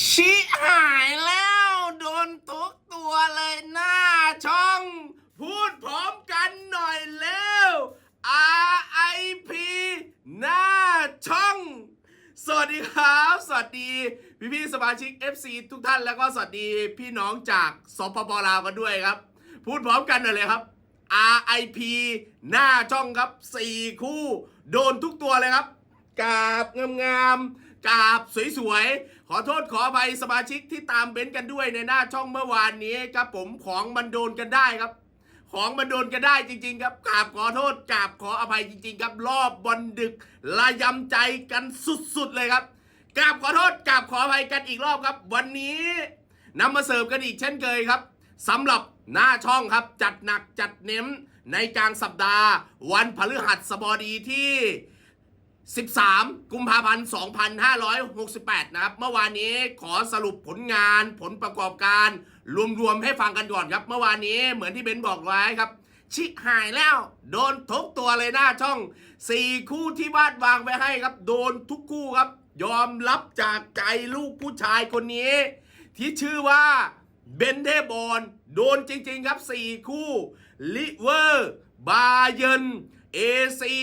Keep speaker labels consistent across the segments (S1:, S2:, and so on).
S1: ชิหายแล้ว โดนทุกตัวเลยหน้าช่อง พูดพร้อมกันหน่อยเร็ว RIP หน้าช่อง สวัสดีครับ สวัสดี พี่พี่ๆสมาชิก FC ทุกท่านแล้วก็สวัสดีพี่น้องจากสปปลาวกันด้วยครับ พูดพร้อมกันหน่อยเลยครับ RIP หน้าช่องครับ 4 คู่ โดนทุกตัวเลยครับกาบงามๆ กราบสวยๆ ขอโทษขออภัยสมาชิกที่ตามเบนซ์กันด้วยในหน้าช่องเมื่อวานนี้ครับผมของมันโดนกันได้ครับ ของมันโดนกันได้จริง ๆ ครับกราบขอโทษกราบขออภัยจริง ๆ ครับรอบบอลดึกระยำใจกันสุดๆเลยครับกราบขอโทษกราบขออภัยกันอีกรอบครับ วันนี้นำมาเสิร์ฟกันอีกเช่นเคยครับสำหรับหน้าช่องครับจัดหนักจัดเน้นในกลางสัปดาห์ วันพฤหัสบดีที่ 13 กุมภาพันธ์ 2568 นะครับ เมื่อวานนี้ขอสรุปผลงานผลประกอบการ รวมๆให้ฟังกันก่อนครับ เมื่อวานนี้เหมือนที่เบนบอกไว้ครับ ชิหายแล้ว โดนทุกตัวเลยหน้าช่อง 4 คู่ที่วาดวางไว้ให้ครับ โดนทุกคู่ครับ ยอมรับจากใจลูกผู้ชายคนนี้ ที่ชื่อว่าเบนเทบอลโดนจริง ๆ ครับ 4 คู่ลิเวอร์ บาเยนเอซี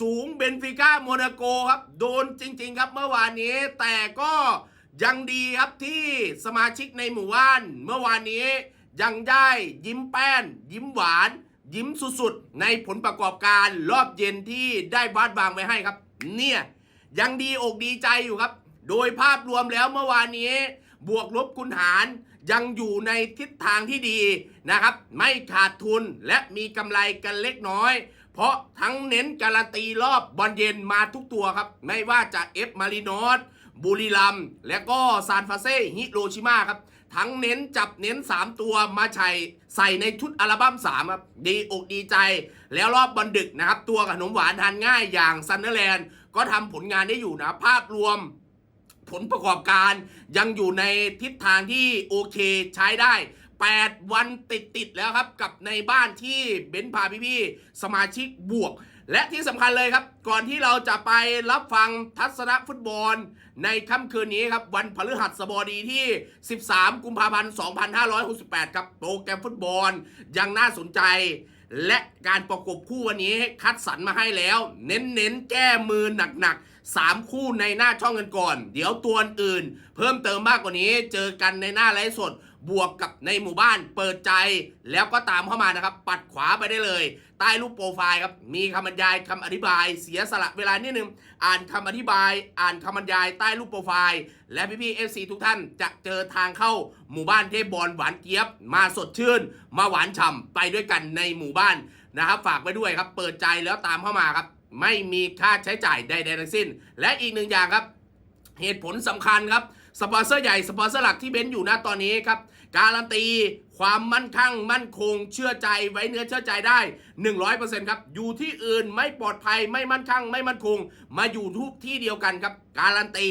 S1: สูงเบนฟิก้าโมนาโกครับ โดนจริง ๆ ครับเมื่อวานนี้ แต่ก็ยังดีครับที่สมาชิกในหมู่บ้าน เมื่อวานนี้ยังได้ยิ้มแป้น ยิ้มหวาน ยิ้มสุดๆ ในผลประกอบการรอบเย็นที่ได้วาดวางไว้ให้ครับ เนี่ยยังดีอกดีใจอยู่ครับ โดยภาพรวมแล้วเมื่อวานนี้ บวกลบคูณหารยังอยู่ในทิศทางที่ดีนะครับ ไม่ขาดทุนและมีกำไรกันเล็กน้อย เพราะทั้งเน้นการันตีรอบบอลเย็นมาทุกตัวครับ ไม่ว่าจะเอฟมารินอสบุรีรัมและก็ซานฟาเซ่ฮิโรชิมาครับ ทั้งเน้นจับเน้น 3 ตัวมาใส่ใส่ในชุดอัลบั้ม3ครับ ดีอกดีใจ แล้วรอบบอลดึกนะครับ ตัวขนมหวานทานง่ายอย่างซันเดอร์แลนด์ก็ทำผลงานได้อยู่นะภาพรวมผลประกอบการยังอยู่ในทิศทางที่โอเคใช้ได้ 8 วันติดติดแล้วครับกับในบ้านที่เบนซ์พาพี่ๆสมาชิกบวก และที่สำคัญเลยครับ ก่อนที่เราจะไปรับฟังทัศนฟุตบอล ในค่ำคืนนี้ครับ วันพฤหัสบดีที่ 13 กุมภาพันธ์ 2568 ครับโปรแกรมฟุตบอลยังน่าสนใจ และการประกบคู่วันนี้คัดสรรมาให้แล้ว เน้นๆแก้มือหนักๆ3คู่ในหน้าช่องกันก่อน เดี๋ยวตัวอื่น เพิ่มเติมมากกว่านี้ เจอกันในหน้าไลฟ์สด บวกกับในหมู่บ้านเปิดใจแล้วก็ตามเข้ามานะครับ ปัดขวาไปได้เลย ใต้รูปโปรไฟล์ครับ มีคำบรรยายคำอธิบาย เสียสละเวลานิดนึง อ่านคำอธิบาย อ่านคำบรรยายใต้รูปโปรไฟล์ และพี่ๆ FC ทุกท่านจะเจอทางเข้าหมู่บ้านเทพบอลหวานเจี๊ยบ มาสดชื่น มาหวานฉ่ำไปด้วยกันในหมู่บ้านนะครับ ฝากไว้ด้วยครับ เปิดใจแล้วตามเข้ามาครับ ไม่มีค่าใช้จ่ายใดๆทั้งสิ้น และอีกหนึ่งอย่างครับ เหตุผลสำคัญครับ สปอนเซอร์ใหญ่สปอนเซอร์หลักที่เบนซ์อยู่นะตอนนี้ครับ การันตีความมั่นคงมั่นคงเชื่อใจไว้เนื้อเชื่อใจได้ 100%ครับ อยู่ที่อื่นไม่ปลอดภัยไม่มั่นคงไม่มั่นคง มาอยู่ทุกที่เดียวกันครับ การันตี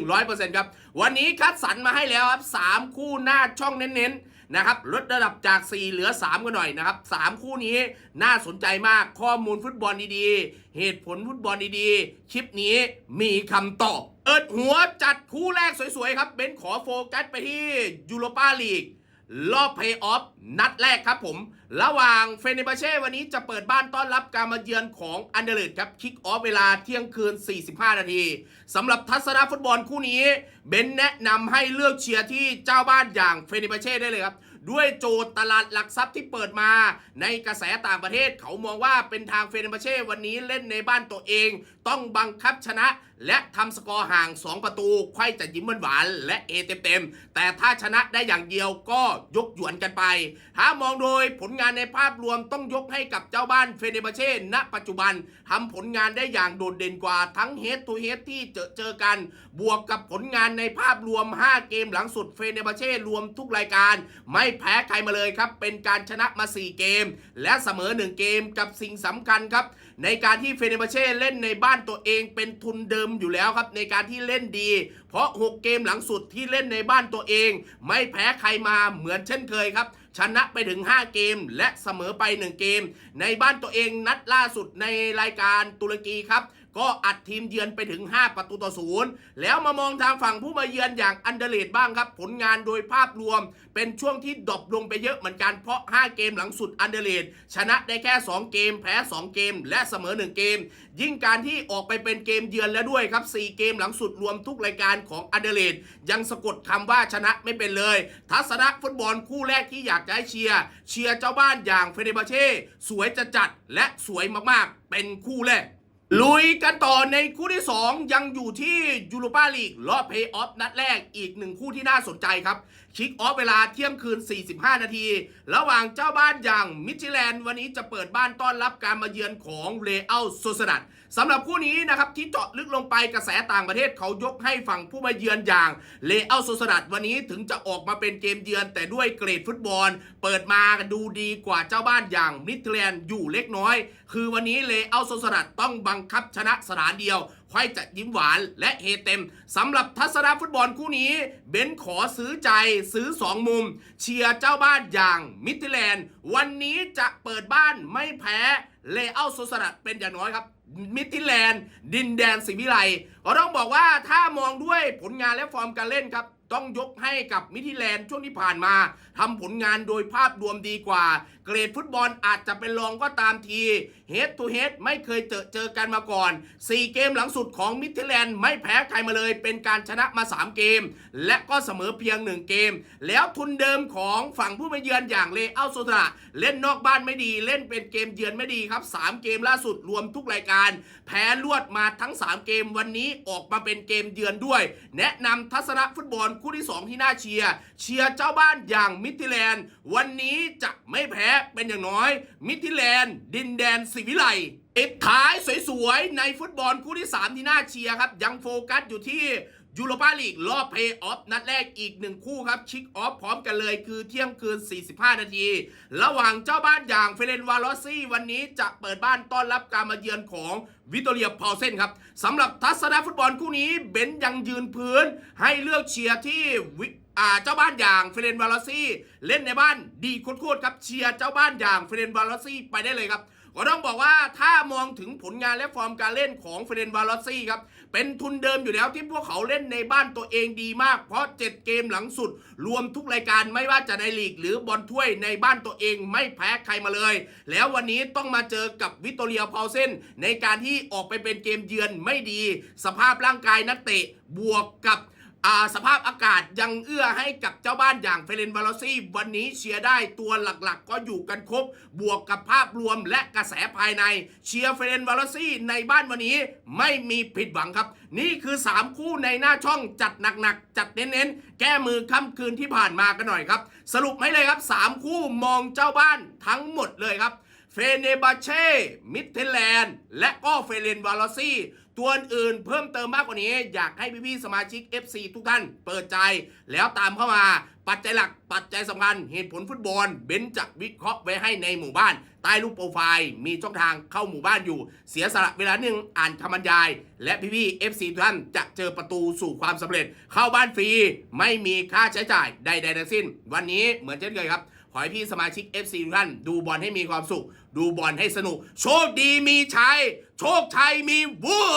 S1: 100%ครับ วันนี้คัดสรรมาให้แล้วครับ 3 คู่หน้าช่องเน้นๆนะครับลดระดับจาก 4 เหลือ 3 กันหน่อยนะครับ 3 คู่นี้น่าสนใจมากข้อมูลฟุตบอลดีๆ เหตุผลฟุตบอลดีๆ คลิปนี้มีคำตอบ เอิดหัวจัดคู่แรกสวยๆครับ เบนขอโฟกัสไปที่ยูโรปาลีกรอบเพย์ออฟนัดแรกครับผม ระหว่างเฟเนบาเช่วันนี้จะเปิดบ้านต้อนรับการมาเยือนของอันเดอร์เลดครับ คิกออฟเวลาเที่ยงคืน 45 นาทีสำหรับทัศนฟุตบอลคู่นี้ เบนแนะนำให้เลือกเชียร์ที่เจ้าบ้านอย่างเฟเนบาเช่ได้เลยครับ ด้วยโจทย์ตลาดหลักทรัพย์ที่เปิดมา ในกระแสต่างประเทศเขามองว่าเป็นทางเฟเนบาเช่วันนี้เล่นในบ้านตัวเอง ต้องบังคับชนะ และทำสกอร์ห่าง 2 ประตูไข่จะยิ้มหวานและเอเต็มๆแต่ถ้าชนะได้อย่างเดียวก็ยกหยวนกันไป ถ้ามองโดยผลงานในภาพรวมต้องยกให้กับเจ้าบ้านเฟเนบาเช่ณปัจจุบันทำผลงานได้อย่างโดดเด่นกว่าทั้งเฮดทูเฮดที่เจอเจอกัน บวกกับผลงานในภาพรวม 5 เกมหลังสุดเฟเนบาเช่รวมทุกรายการไม่แพ้ใครมาเลยครับ เป็นการชนะมา 4 เกม และเสมอ 1 เกมกับสิ่งสำคัญครับ ในการที่เฟเนบาเช่เล่นในบ้านตัวเองเป็นทุนเดิมอยู่แล้วครับ ในการที่เล่นดี เพราะ 6 เกมหลังสุดที่เล่นในบ้านตัวเอง ไม่แพ้ใครมาเหมือนเช่นเคยครับชนะไปถึง 5 เกม และเสมอไป 1 เกม ในบ้านตัวเองนัดล่าสุดในรายการตุรกีครับ ก็อัดทีมเยือนไปถึง 5 ประตูต่อศูนย์แล้วมามองทางฝั่งผู้มาเยือนอย่างอันเดเลดบ้างครับ ผลงานโดยภาพรวม เป็นช่วงที่ดรอปลงไปเยอะเหมือนกันเพราะ 5 เกมหลังสุดอันเดเลดชนะได้แค่ 2 เกม แพ้ 2 เกม และเสมอ 1 เกม ยิ่งการที่ออกไปเป็นเกมเยือนแล้วด้วยครับ 4 เกมหลังสุดรวมทุกรายการของอันเดเลดยังสะกดคำว่าชนะไม่เป็นเลย ทัศนะฟุตบอลคู่แรกที่อยากจะให้เชียร์เชียร์เจ้าบ้านอย่างเฟเดบาเช่สวยจะจัดและสวยมากๆ เป็นคู่แรก ลุยกันต่อในคู่ที่ 2 ยังอยู่ที่ยูโรปาลีกรอบเพย์ออฟนัดแรกอีกหนึ่งคู่ที่น่าสนใจครับ คิกออฟเวลาเที่ยงคืน 45 นาที ระหว่างเจ้าบ้านอย่างมิชิแลนด์วันนี้จะเปิดบ้านต้อนรับการมาเยือนของเรอัลโซซดัดสำหรับคู่นี้นะครับที่เจาะลึกลงไปกระแสต่างประเทศเขายกให้ฝั่งผู้มาเยือนอย่างเรอัลโซซดัดวันนี้ถึงจะออกมาเป็นเกมเยือนแต่ด้วยเกรดฟุตบอล เปิดมาดูดีกว่าเจ้าบ้านอย่างมิดแลนด์อยู่เล็กน้อย คือวันนี้เลอัลโซสดัดต้องบังคับชนะสนามเดียว ค่อยจะยิ้มหวานและเฮเต็มสำหรับทัศนฟุตบอลคู่นี้ เบนขอซื้อใจซื้อ 2 มุม เชียร์เจ้าบ้านอย่างมิดแลนด์ วันนี้จะเปิดบ้านไม่แพ้เลอัลโซสระเป็นอย่างน้อยครับ มิดทิแลนด์ ดินแดนศรีวิไลก็ต้องบอกว่าถ้ามองด้วยผลงานและฟอร์มการเล่นครับ ต้องยกให้กับมิทิแลนด์ช่วงที่ผ่านมาทำผลงานโดยภาพรวมดีกว่า เกรดฟุตบอลอาจจะเป็นรองก็ตามทีเฮดทูเฮดไม่เคยเจอเจอกันมาก่อน 4 เกมหลังสุดของมิทิแลนด์ไม่แพ้ใครมาเลย เป็นการชนะมา 3 เกม และก็เสมอเพียง 1 เกม แล้วทุนเดิมของฝั่งผู้มาเยือนอย่างเลอัลโซตราเล่นนอกบ้านไม่ดี เล่นเป็นเกมเยือนไม่ดีครับ 3 เกมล่าสุดรวมทุกรายการแพ้ลวดมาทั้ง 3 เกมวันนี้ออกมาเป็นเกมเยือนด้วย แนะนำทัศนะฟุตบอลคู่ที่ 2 ที่น่าเชียร์เชียร์เจ้าบ้านอย่างมิทิแลนด์ วันนี้จะไม่แพ้เป็นอย่างน้อย มิทิแลนด์ ดินแดนสิวิไลปิดท้ายสวยๆ ในฟุตบอลคู่ที่ 3 ที่น่าเชียร์ครับ ยังโฟกัสอยู่ที่ ยูโรปาลีกรอบเพย์ออฟนัดแรกอีกหนึ่งคู่ครับ ชิกออฟพร้อมกันเลยคือเที่ยงคืน 45 นาที ระหว่างเจ้าบ้านอย่างเฟเรนวาลอซี่ วันนี้จะเปิดบ้านต้อนรับการมาเยือนของวิตเรียพาวเซนครับสำหรับทัศนะฟุตบอลคู่นี้เบนยังยืนพื้น ให้เลือกเชียร์ที่วิอ่าเจ้าบ้านอย่างเฟเรนวาลอซี่ เล่นในบ้านดีโคตรๆครับเชียร์เจ้าบ้านอย่างเฟเรนวาลอซี่ไปได้เลยครับ ก็ต้องบอกว่าถ้ามองถึงผลงานและฟอร์มการเล่นของเฟรนวาลอสซี่ครับ เป็นทุนเดิมอยู่แล้วที่พวกเขาเล่นในบ้านตัวเองดีมาก เพราะ 7 เกมหลังสุด รวมทุกรายการไม่ว่าจะในลีก หรือบอลถ้วยในบ้านตัวเองไม่แพ้ใครมาเลย แล้ววันนี้ต้องมาเจอกับวิตเรียพาวเซนในการที่ออกไปเป็นเกมเยือนไม่ดี สภาพร่างกายนักเตะบวกกับ สภาพอากาศยังเอื้อให้กับเจ้าบ้านอย่างเฟเรนวาลอซี่ วันนี้เชียร์ได้ตัวหลักๆ ก็อยู่กันครบบวกกับภาพรวมและกระแสภายใน เชียร์เฟเรนวาลอซี่ ในบ้านวันนี้ไม่มีผิดหวังครับ นี่คือ 3 คู่ในหน้าช่องจัดหนักๆ จัดเน้นๆ แก้มือค่ำคืนที่ผ่านมากันหน่อยครับ สรุปให้เลยครับ 3 คู่มองเจ้าบ้านทั้งหมดเลยครับ เฟเนบาเช่ มิดเทลแลนด์ และก็เฟเรนวาลอซี่ตัวอื่นเพิ่มเติมมากกว่านี้ อยากให้พี่ๆสมาชิก FC ทุกท่านเปิดใจ แล้วตามเข้ามา ปัจจัยหลักปัจจัยสำคัญเหตุผลฟุตบอล เบนจะวิเคราะห์ไว้ให้ในหมู่บ้าน ใต้รูปโปรไฟล์ มีช่องทางเข้าหมู่บ้านอยู่ เสียสละเวลาหนึ่งอ่านคำบรรยาย และพี่ๆ FC ทุกท่านจะเจอประตูสู่ความสำเร็จ เข้าบ้านฟรีไม่มีค่าใช้จ่ายใดๆทั้งสิ้น วันนี้เหมือนเช่นเคยครับ ขอให้พี่สมาชิก FC ทุกท่านดูบอลให้มีความสุข ดูบอลให้สนุก โชคดีมีชัย โชคชัยมีวัว